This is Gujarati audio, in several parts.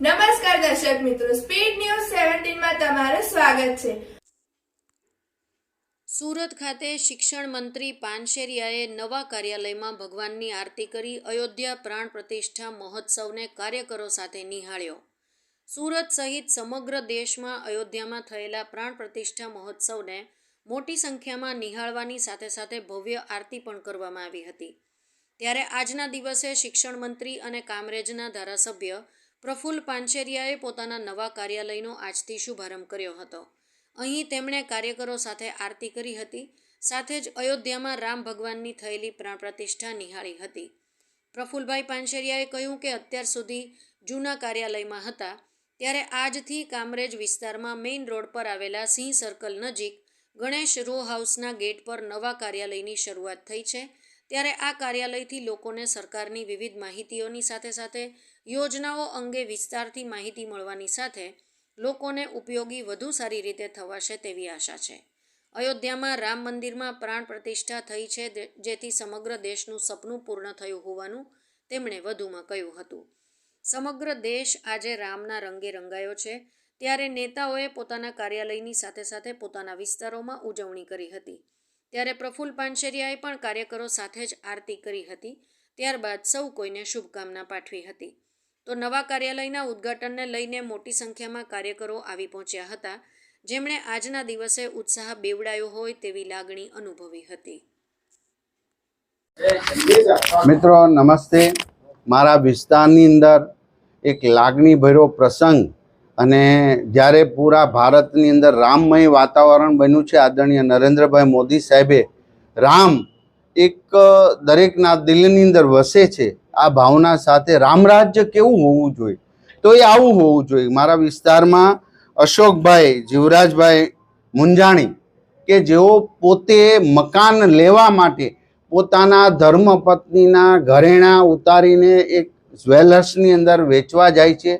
નમસ્કાર દર્શક મિત્રો સ્પીડ ન્યૂઝ સેવન્ટીનમાં તમારું સ્વાગત છે. સુરત ખાતે શિક્ષણ મંત્રી પાનશેરિયાએ નવા કાર્યાલયમાં ભગવાનની આરતી કરી અયોધ્યા પ્રાણ પ્રતિષ્ઠા મહોત્સવને કાર્યકરો સાથે નિહાળ્યો. સુરત સહિત સમગ્ર દેશમાં અયોધ્યામાં થયેલા પ્રાણ પ્રતિષ્ઠા મહોત્સવને મોટી સંખ્યામાં નિહાળવાની સાથે સાથે ભવ્ય આરતી પણ કરવામાં આવી હતી. ત્યારે આજના દિવસે શિક્ષણ મંત્રી અને કામરેજના ધારાસભ્ય પ્રફુલ્લ પાંચેરિયાએ પોતાના નવા કાર્યાલયનો આજથી શુભારંભ કર્યો હતો. અહીં તેમણે કાર્યકરો સાથે આરતી કરી હતી, સાથે જ અયોધ્યામાં રામ ભગવાનની થયેલી પ્રાણ પ્રતિષ્ઠા નિહાળી હતી. પ્રફુલભાઈ પાંચેરિયાએ કહ્યું કે અત્યાર સુધી જૂના કાર્યાલયમાં હતા, ત્યારે આજથી કામરેજ વિસ્તારમાં મેઇન રોડ પર આવેલા સિંહ સર્કલ નજીક ગણેશ રો હાઉસના ગેટ પર નવા કાર્યાલયની શરૂઆત થઈ છે ત્યારે આ કાર્યાલયથી લોકોને સરકારની વિવિધ માહિતીઓની સાથે સાથે યોજનાઓ અંગે વિસ્તારથી માહિતી મળવાની સાથે લોકોને ઉપયોગી વધુ સારી રીતે થવાશે તેવી આશા છે. અયોધ્યામાં રામ મંદિરમાં પ્રાણ પ્રતિષ્ઠા થઈ છે જેથી સમગ્ર દેશનું સપનું પૂર્ણ થયું હોવાનું તેમણે વધુમાં કહ્યું હતું. સમગ્ર દેશ આજે રામના રંગે રંગાયો છે, ત્યારે નેતાઓએ પોતાના કાર્યાલયની સાથે સાથે પોતાના વિસ્તારોમાં ઉજવણી કરી હતી. ત્યારે પ્રફુલ્લ પાનશેરિયાએ પણ કાર્યકરો સાથે જ આરતી કરી હતી. ત્યારબાદ સૌ કોઈને શુભકામના પાઠવી હતી. તો નવા કાર્યાલયના ઉદ્ઘાટનને લઈને મોટી સંખ્યામાં કાર્યકરો આવી પહોંચ્યા હતા. જેમણે આજના દિવસે ઉત્સાહ બેવડાયો હોય તેવી લાગણી અનુભવી હતી. મિત્રો, નમસ્તે. મારા વિસ્તારની અંદર એક લાગણીભર્યો પ્રસંગ અને જ્યારે પૂરા ભારતની અંદર રામમય વાતાવરણ બન્યું છે, આદરણીય નરેન્દ્રભાઈ મોદી સાહેબે, રામ એક દરેકના દિલની અંદર વસે છે. આ ભાવના સાથે રામરાજ્ય કેવું હોવું જોઈએ? તો એ આવું હોવું જોઈએ. મારા વિસ્તારમાં અશોકભાઈ, જીવરાજભાઈ મુંજાણી કે જેઓ પોતે મકાન લેવા માટે પોતાના ધર્મપત્નીના ઘરેણાં ઉતારીને એક જ્વેલર્સની અંદર વેચવા જાય છે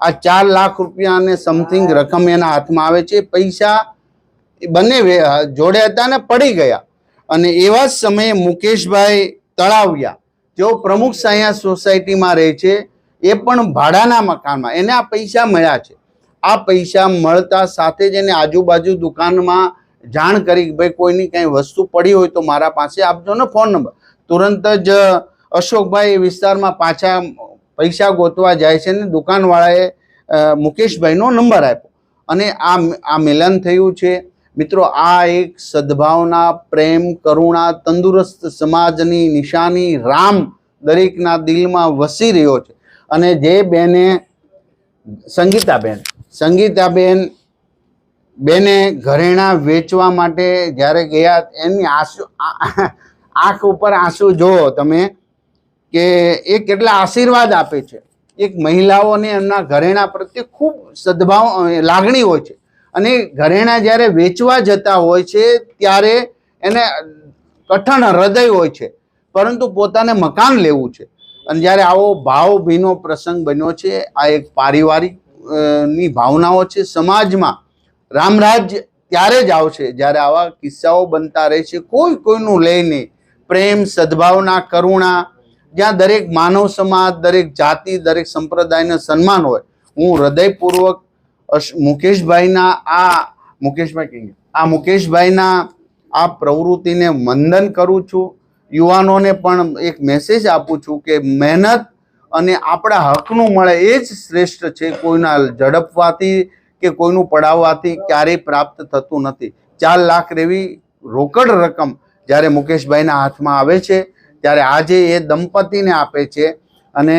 આ ચાર લાખ રૂપિયા અને સમથિંગ રકમ એના હાથમાં આવે છે. પૈસા બંને જોડે હતા ને પડી ગયા. અને એવા જ સમયે મુકેશભાઈ તળાવિયા. જેઓ પ્રમુખ સાયા સોસાયટીમાં રહે છે. એ પણ ભાડાના મકાનમાં. એને આ પૈસા મળ્યા છે. આ પૈસા મળતા સાથે જ એને આજુબાજુ દુકાનમાં જાણ કરી ભાઈ કોઈની કંઈ વસ્તુ પડી હોય તો મારા પાસે આપજો ને ફોન નંબર. તુરંત જ અશોકભાઈ વિસ્તારમાં પાછા પૈસા ગોતવા જાય છે ને દુકાનવાળાએ મુકેશભાઈનો નંબર આપ્યો. અને આ આ મિલન થયું છે. મિત્રો, આ એક સદભાવના, પ્રેમ, કરુણા, તંદુરસ્ત સમાજની નિશાની રામ દરેકના દિલમાં વસી રહ્યો છે. અને જે બેને, સંગીતાબેન સંગીતાબેન બેને ઘરેણાં વેચવા માટે જ્યારે ગયા, એની આંસુ આંખ ઉપર આંસુ જુઓ તમે. કે એ કેટલા આશીર્વાદ આપે છે. એક મહિલાઓને એમના ઘરેણાં પ્રત્યે ખૂબ સદભાવ લાગણી હોય છે. અને ઘરેણાં જ્યારે વેચવા જતા હોય છે, ત્યારે એને કઠણ હૃદય હોય છે. પરંતુ પોતાને મકાન લેવું છે. અને જ્યારે આવો ભાવભીનો પ્રસંગ બન્યો છે, આ એક પારિવારિકની ભાવનાઓ છે, સમાજમાં રામરાજ ત્યારે જ આવશે, જ્યારે આવા કિસ્સાઓ બનતા રહે છે કોઈ કોઈનું લે નહીં. પ્રેમ, સદભાવના, કરુણા જ્યાં દરેક માનવ સમાજ, દરેક જાતિ, દરેક સંપ્રદાયને સન્માન હોય, હું હૃદયપૂર્વક મુકેશભાઈના આ, મુકેશભાઈ કહીએ, આ મુકેશભાઈના આ પ્રવૃત્તિને વંદન કરું છું. યુવાનોને પણ એક મેસેજ આપું છું કે મહેનત અને આપણા હકનું મળે એ જ શ્રેષ્ઠ છે. કોઈના ઝડપવાથી કે કોઈનું પડાવવાથી ક્યારેય પ્રાપ્ત થતું નથી. ચાર લાખ રેવી રોકડ રકમ જ્યારે મુકેશભાઈના હાથમાં આવે છે ત્યારે આજે એ દંપતીને આપે છે અને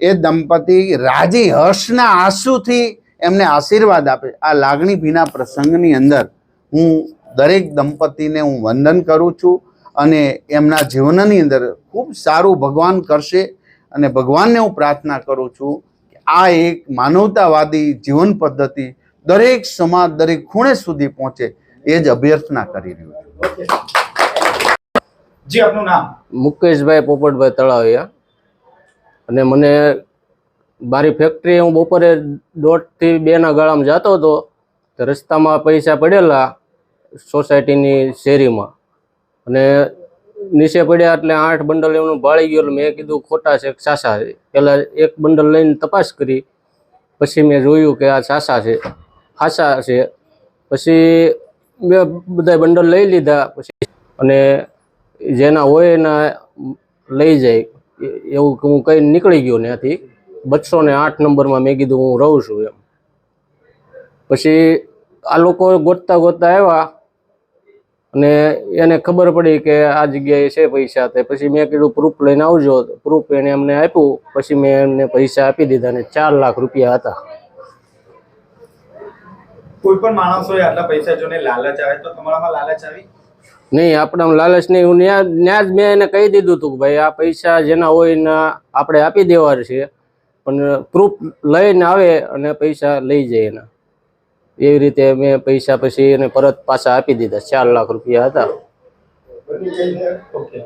એ દંપતી રાજી હર્ષના આંસુથી એમને આશીર્વાદ આપે. આ લાગણી ભીના પ્રસંગની અંદર હું દરેક દંપતીને હું વંદન કરું છું અને એમના જીવનની અંદર ખૂબ સારું ભગવાન કરશે અને ભગવાનને હું પ્રાર્થના કરું છું કે આ એક માનવતાવાદી જીવન પદ્ધતિ દરેક સમાજ, દરેક ખૂણે સુધી પહોંચે એ જ અભ્યર્થના કરી રહ્યું છું. જી, આપનું નામ? મુકેશભાઈ પોપટભાઈ તળાવિયા. અને મને મારી ફેક્ટરી હું બપોરે દોઢથી બેના ગાળામાં જતો હતો, તો રસ્તામાં પૈસા પડેલા સોસાયટીની શેરીમાં. અને નીચે પડ્યા એટલે આઠ બંડલ એમનું ભાળી ગયું મેં કીધું ખોટા છે સાસા છે. પહેલાં એક બંડલ લઈને તપાસ કરી, પછી મેં જોયું કે આ સાસા છે. ખાસા છે. પછી મેં બધા બંડલ લઈ લીધા, પછી અને જેના હોય એના લઈ જાય એવું હું કઈ નીકળી ગયો ત્યાંથી, બસો ને આઠ નંબરમાં મેં કીધું હું રહું છું એમ. પછી આ લોકો ગોતતા ગોતતા આવ્યા અને એને ખબર પડી કે આ જગ્યાએ છે પૈસા, તે પછી મેં કીધું પ્રૂફ લઈને આવજો. પ્રૂફ એને અમને આપ્યું, પછી મેં એમને પૈસા આપી દીધા ને ચાર લાખ રૂપિયા હતા. કોઈ પણ માણસો આટલા પૈસા જોને લાલચ આવે તો તમારામાં લાલચ આવી? નહીં, આપણા લાલચ નહીં, હું ન્યા જ મેં એને કહી દીધું હતું કે ભાઈ, આ પૈસા જેના હોય એના આપણે આપી દેવા છે, પણ પ્રૂફ લઈને આવે અને પૈસા લઈ જાય એના. એવી રીતે મેં પૈસા પછી એને પરત પાછા આપી દીધા, ચાર લાખ રૂપિયા હતા. ઓકે.